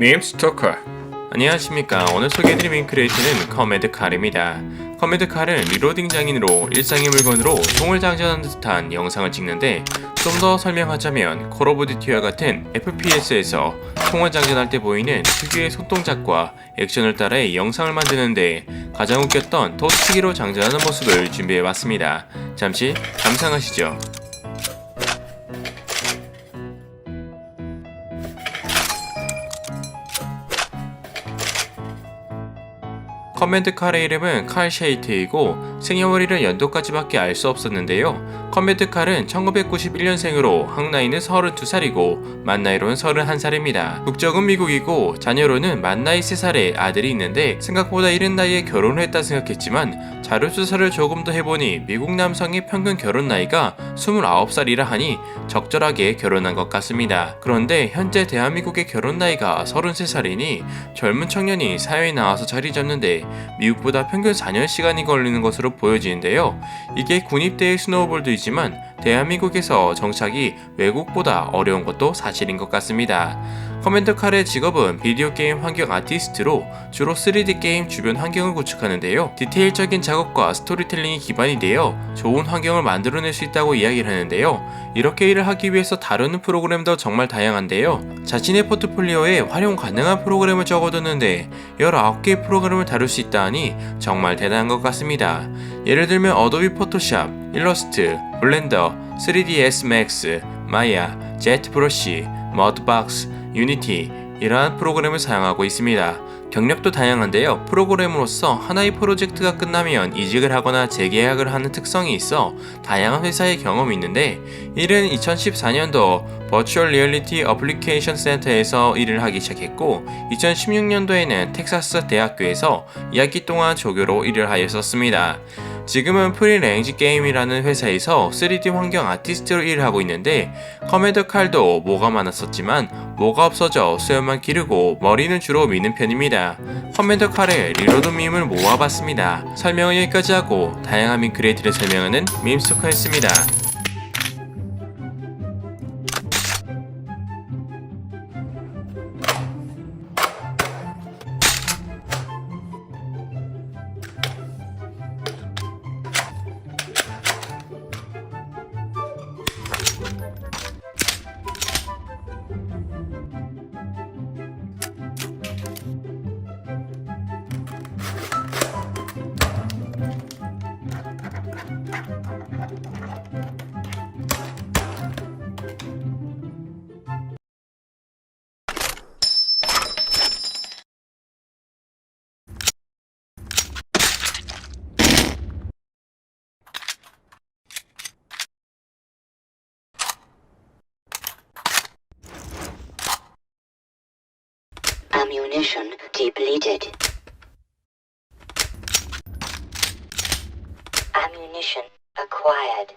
밈 스토커. 안녕하십니까. 오늘 소개해드릴 밍크레이트는 커맨드 칼입니다. 커맨드 칼은 리로딩 장인으로 일상의 물건으로 총을 장전하는 듯한 영상을 찍는데 좀 더 설명하자면 콜 오브 듀티와 같은 FPS에서 총을 장전할 때 보이는 특유의 손동작과 액션을 따라 영상을 만드는데 가장 웃겼던 도스치기로 장전하는 모습을 준비해봤습니다. 잠시 감상하시죠 커맨드 칼의 이름은 칼 쉐이트이고 생년월일은 연도까지밖에 알 수 없었는데요. 커맨드 칼은 1991년생으로 한 나이는 32살이고 만 나이로는 31살입니다. 국적은 미국이고 자녀로는 만 나이 3살의 아들이 있는데 생각보다 이른 나이에 결혼을 했다 생각했지만 자료 조사를 조금 더 해보니 미국 남성의 평균 결혼 나이가 29살이라 하니 적절하게 결혼한 것 같습니다. 그런데 현재 대한민국의 결혼 나이가 33살이니 젊은 청년이 사회에 나와서 자리 잡는데 미국보다 평균 4년 시간이 걸리는 것으로 보여지는데요. 이게 군입대의 스노우볼드이지만 대한민국에서 정착이 외국보다 어려운 것도 사실인 것 같습니다. 커맨더 칼의 직업은 비디오 게임 환경 아티스트로 주로 3D 게임 주변 환경을 구축하는데요. 디테일적인 작업과 스토리텔링이 기반이 되어 좋은 환경을 만들어낼 수 있다고 이야기를 하는데요. 이렇게 일을 하기 위해서 다루는 프로그램도 정말 다양한데요. 자신의 포트폴리오에 활용 가능한 프로그램을 적어뒀는데 19개의 프로그램을 다룰 수 있다 하니 정말 대단한 것 같습니다. 예를 들면 어도비 포토샵, 일러스트, 블렌더, 3ds max, 마야, 제트 브러쉬, 머드박스, 유니티 이러한 프로그램을 사용하고 있습니다. 경력도 다양한데요. 프로그램으로서 하나의 프로젝트가 끝나면 이직을 하거나 재계약을 하는 특성이 있어 다양한 회사의 경험이 있는데 이는 2014년도 버추얼 리얼리티 어플리케이션 센터에서 일을 하기 시작했고 2016년도에는 텍사스 대학교에서 2학기 동안 조교로 일을 하였었습니다. 지금은 프리레인지 게임이라는 회사에서 3D 환경 아티스트로 일을 하고 있는데 커맨더 칼도 뭐가 많았었지만 뭐가 없어져 수염만 기르고 머리는 주로 미는 편입니다. 커맨더 칼의 리로드 밈을 모아봤습니다. 설명은 여기까지 하고 다양한 밈 크리에이트를 설명하는 밈스토커였습니다. Ammunition depleted. Ammunition acquired.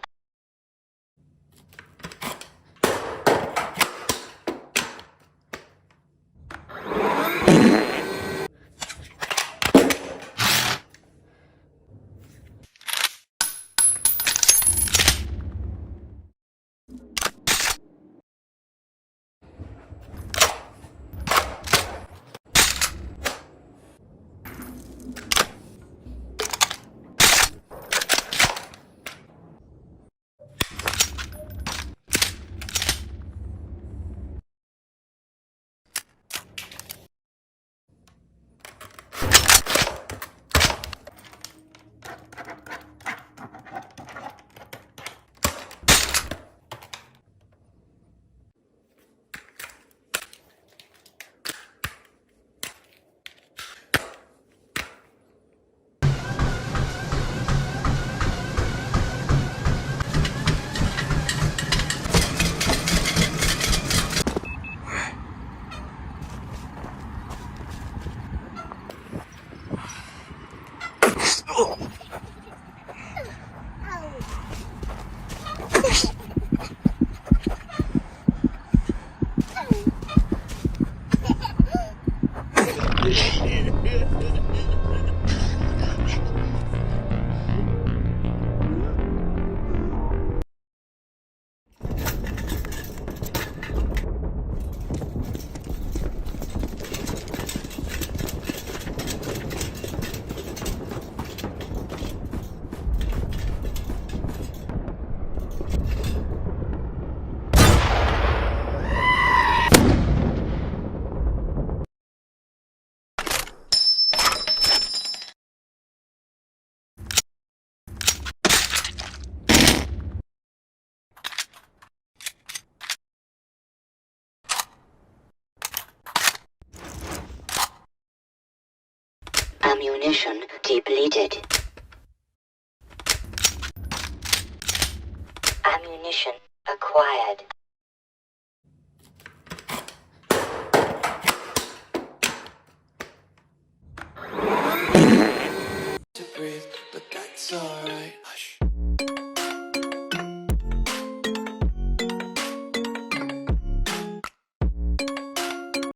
Oh. Ammunition depleted. Ammunition acquired.